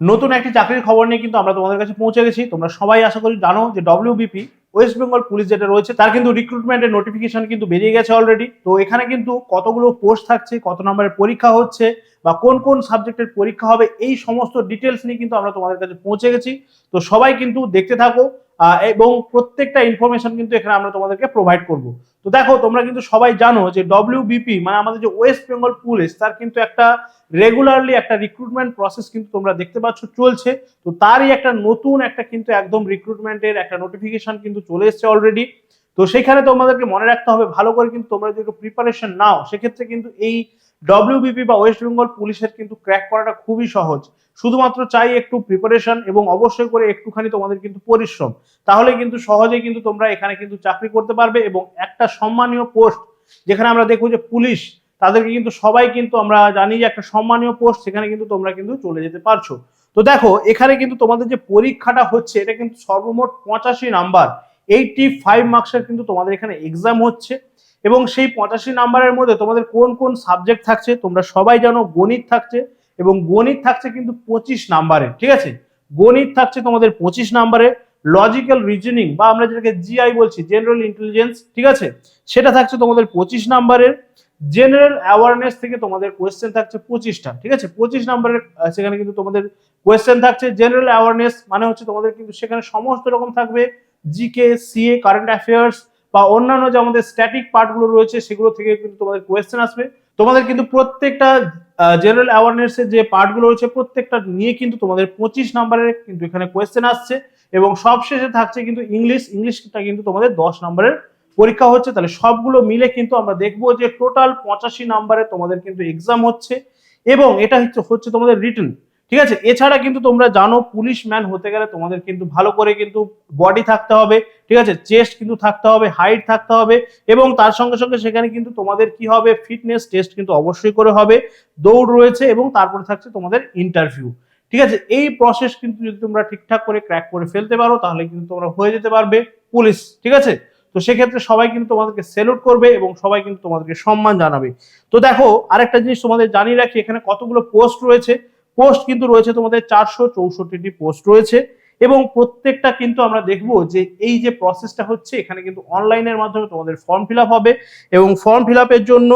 নতুন একটি চাকরির খবর নিয়ে কিন্তু আমরা তোমাদের কাছে পৌঁছে গেছি। তোমরা সবাই আশা করি জানো যে ডব্লিউবিপি ওয়েস্ট বেঙ্গল পুলিশ যেটা রয়েছে, তার কিন্তু রিক্রুটমেন্টের নোটিফিকেশন কিন্তু বেরিয়ে গেছে অলরেডি তো এখানে কিন্তু কতগুলো পোস্ট থাকছে, কত নম্বরের পরীক্ষা হচ্ছে, বা কোন কোন সাবজেক্টের পরীক্ষা হবে, এই সমস্ত ডিটেলস নিয়ে কিন্তু আমরা তোমাদের কাছে পৌঁছে গেছি। তো সবাই কিন্তু দেখতে থাকো এবং প্রত্যেকটা ইনফরমেশন কিন্তু এখানে আমরা তোমাদেরকে প্রোভাইড করব। তো দেখো, তোমরা কিন্তু সবাই জানো যে ডব্লিউবিপি মানে আমাদের যে ওয়েস্ট বেঙ্গল পুলিশ তার কিন্তু একটা রেগুলারলি একটা রিক্রুটমেন্ট প্রসেস কিন্তু তোমরা দেখতে পাচ্ছ চলছে। তো তারই একটা নতুন একটা কিন্তু একদম রিক্রুটমেন্টের একটা নোটিফিকেশন কিন্তু চলে এসেছে অলরেডি তো সেখানে তোমাদেরকে মনে রাখতে হবে, ভালো করে কিন্তু তোমরা যদি প্রিপারেশন নাও, সেক্ষেত্রে কিন্তু এই ডব্লিউবিপি বা ওয়েস্ট বেঙ্গল পুলিশের কিন্তু ক্র্যাক করাটা খুবই সহজ। শুধুমাত্র চাই একটু প্রিপারেশন এবং অবশ্যই করে একটুখানি তোমাদের কিন্তু পরিশ্রম। তাহলে কিন্তু সহজেই কিন্তু তোমরা এখানে কিন্তু চাকরি করতে পারবে এবং একটা সম্মানীয় পোস্ট যেখানে আমরা দেখব যে পুলিশ, তাদেরকে কিন্তু সবাই কিন্তু আমরা জানি যে একটা সম্মানীয় পোস্ট সেখানে কিন্তু তোমরা কিন্তু চলে যেতে পারছ। তো দেখো, এখানে কিন্তু তোমাদের যে পরীক্ষাটা হচ্ছে, এটা কিন্তু সর্বমোট পঁচাশি নাম্বার। এইটটি ফাইভ মার্কসের কিন্তু তোমাদের এখানে এক্সাম হচ্ছে। এবং সেই পঁচাশি নাম্বারের মধ্যে তোমাদের কোন কোন সাবজেক্ট থাকছে, তোমরা সবাই জানো, গণিত থাকছে এবং গণিত থাকছে কিন্তু পঁচিশ নাম্বারের ঠিক আছে? গণিত থাকছে তোমাদের পঁচিশ নাম্বারে লজিক্যাল রিজনিং বা আমরা যেটাকে জিআই বলছি জেনারেল ইন্টেলিজেন্স ঠিক আছে? সেটা থাকছে তোমাদের পঁচিশ নাম্বারের জেনারেল অ্যাওয়ারনেস থেকে তোমাদের কোয়েশ্চেন থাকছে পঁচিশটা, ঠিক আছে? পঁচিশ নাম্বারের সেখানে কিন্তু তোমাদের কোয়েশ্চেন থাকছে জেনারেল অ্যাওয়ারনেস মানে হচ্ছে তোমাদের কিন্তু সেখানে সমস্ত রকম থাকবে জিকে সিএ কারেন্ট অ্যাফেয়ার্স বা অন্যান্য যে আমাদের স্ট্যাটিক পার্টগুলো রয়েছে, সেগুলো থেকে কিন্তু তোমাদের কোয়েশ্চেন আসবে। তোমাদের কিন্তু প্রত্যেকটা জেনারেল অ্যাওয়ারনেস এর যে পার্টগুলো রয়েছে, প্রত্যেকটা নিয়ে কিন্তু তোমাদের পঁচিশ নাম্বারের কিন্তু এখানে কোয়েশ্চেন আসছে এবং সবশেষে থাকছে কিন্তু ইংলিশ ইংলিশটা কিন্তু তোমাদের দশ নাম্বারের পরীক্ষা হচ্ছে। তাহলে সবগুলো মিলে কিন্তু আমরা দেখব যে টোটাল পঁচাশি নাম্বারে তোমাদের কিন্তু এক্সাম হচ্ছে এবং এটা হচ্ছে হচ্ছে তোমাদের রিটার্ন ঠিক আছে? এছাড়া কিন্তু তোমরা জানো পুলিশ ম্যান হতে গেলে তোমাদের কিন্তু ভালো করে কিন্তু বডি থাকতে হবে, ঠিক আছে? চেস্ট কিন্তু থাকতে হবে হাইট থাকতে হবে এবং তার সঙ্গে সঙ্গে সেখানে কিন্তু তোমাদের কি হবে? ফিটনেস টেস্ট কিন্তু অবশ্যই করে হবে, দৌড় রয়েছে এবং তারপরে থাকছে তোমাদের ইন্টারভিউ ঠিক আছে? এই প্রসেস কিন্তু যদি তোমরা ঠিকঠাক করে ক্র্যাক করে ফেলতে পারো, তাহলে কিন্তু তোমরা হয়ে যেতে পারবে পুলিশ ঠিক আছে? তো সেক্ষেত্রে সবাই কিন্তু তোমাদেরকে সেলুট করবে এবং সবাই কিন্তু তোমাদেরকে সম্মান জানাবে। তো দেখো, আরেকটা জিনিস তোমাদের জানিয়ে রাখি, এখানে কতগুলো পোস্ট রয়েছে পোস্ট কিন্তু রয়েছে তোমাদের চারশো চৌষট্টিটি পোস্ট রয়েছে এবং প্রত্যেকটা কিন্তু আমরা দেখব যে এই যে প্রসেসটা হচ্ছে, এখানে কিন্তু অনলাইনের মাধ্যমে তোমাদের ফর্ম ফিল হবে এবং ফর্ম ফিল জন্য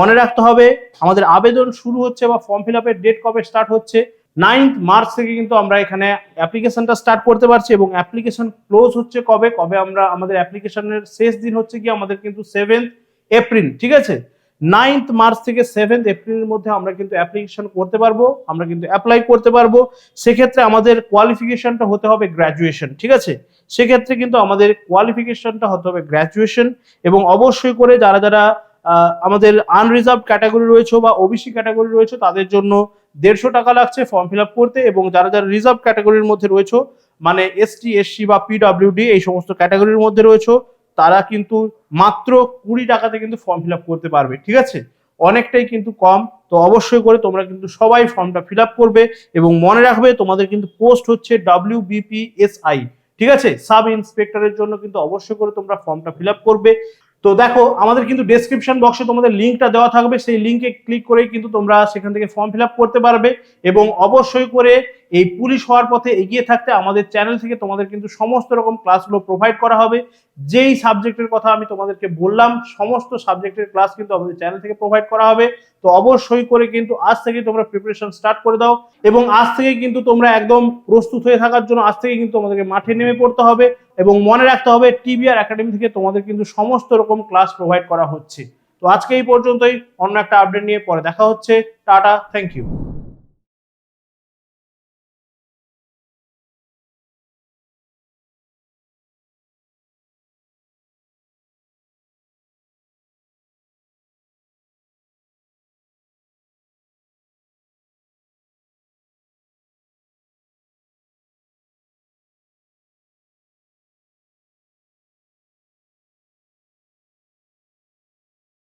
মনে রাখতে হবে, আমাদের আবেদন শুরু হচ্ছে বা ফর্ম ফিল ডেট কবে স্টার্ট হচ্ছে, নাইন্থ মার্চ থেকে কিন্তু আমরা এখানে অ্যাপ্লিকেশনটা স্টার্ট করতে পারছি এবং অ্যাপ্লিকেশন ক্লোজ হচ্ছে কবে? কবে আমরা আমাদের অ্যাপ্লিকেশনের শেষ দিন হচ্ছে কি আমাদের কিন্তু সেভেন্থ এপ্রিল, ঠিক আছে? নাইন্থ মার্চ থেকে সেভেন্থ এপ্রিলের মধ্যে আমরা কিন্তু অ্যাপ্লিকেশন করতে পারব, আমরা কিন্তু অ্যাপ্লাই করতে পারব। সেক্ষেত্রে আমাদের কোয়ালিফিকেশনটা হতে হবে গ্র্যাজুয়েশন ঠিক আছে? সেক্ষেত্রে কিন্তু আমাদের কোয়ালিফিকেশনটা হতে হবে গ্র্যাজুয়েশন এবং অবশ্যই করে যারা যারা আমাদের আনরিজার্ভ ক্যাটাগরি রয়েছে বা ওবিসি ক্যাটাগরি রয়েছে, তাদের জন্য দেড়শো টাকা লাগছে ফর্ম ফিল করতে এবং যারা যারা রিজার্ভ ক্যাটাগরির মধ্যে রয়েছে মানে এসটি এসসি বা পিডব্লিউডি এই সমস্ত ক্যাটাগরির মধ্যে রয়েছে, তারা কিন্তু মাত্র কুড়ি টাকাতে কিন্তু ফর্ম ফিল করতে পারবে, ঠিক আছে? অনেকটাই কিন্তু কম, তো অবশ্যই করে তোমরা কিন্তু সবাই ফর্মটা ফিল করবে এবং মনে রাখবে তোমাদের কিন্তু পোস্ট হচ্ছে ডাব্লিউ বিপিএসআই ঠিক আছে? সাব ইন্সপেক্টরের জন্য কিন্তু অবশ্যই করে তোমরা ফর্মটা ফিল করবে। তো দেখো, আমাদের কিন্তু ডেসক্রিপশন বক্সে তোমাদের লিঙ্কটা দেওয়া থাকবে। সেই লিঙ্কে ক্লিক করেই কিন্তু তোমরা সেখান থেকে ফর্ম ফিল করতে পারবে এবং অবশ্যই করে এই পুলিশ হওয়ার পথে এগিয়ে থাকতে আমাদের চ্যানেল থেকে তোমাদের কিন্তু সমস্ত রকম ক্লাসগুলো প্রোভাইড করা হবে। যেই সাবজেক্টের কথা আমি তোমাদেরকে বললাম, সমস্ত সাবজেক্টের ক্লাস কিন্তু আমাদের চ্যানেল থেকে প্রোভাইড করা হবে। তো অবশ্যই করে কিন্তু আজ থেকে তোমরা প্রিপারেশন স্টার্ট করে দাও এবং আজ থেকে কিন্তু তোমরা একদম প্রস্তুত হয়ে থাকার জন্য আজ থেকে কিন্তু তোমাদেরকে মাঠে নেমে পড়তে হবে। এবং মনে রাখতে হবে টিবিআর একাডেমি থেকে তোমাদের কিন্তু সমস্ত রকম ক্লাস প্রোভাইড করা হচ্ছে। তো আজকে এই পর্যন্তই, অন্য একটা আপডেট নিয়ে পরে দেখা হচ্ছে। Tata thank you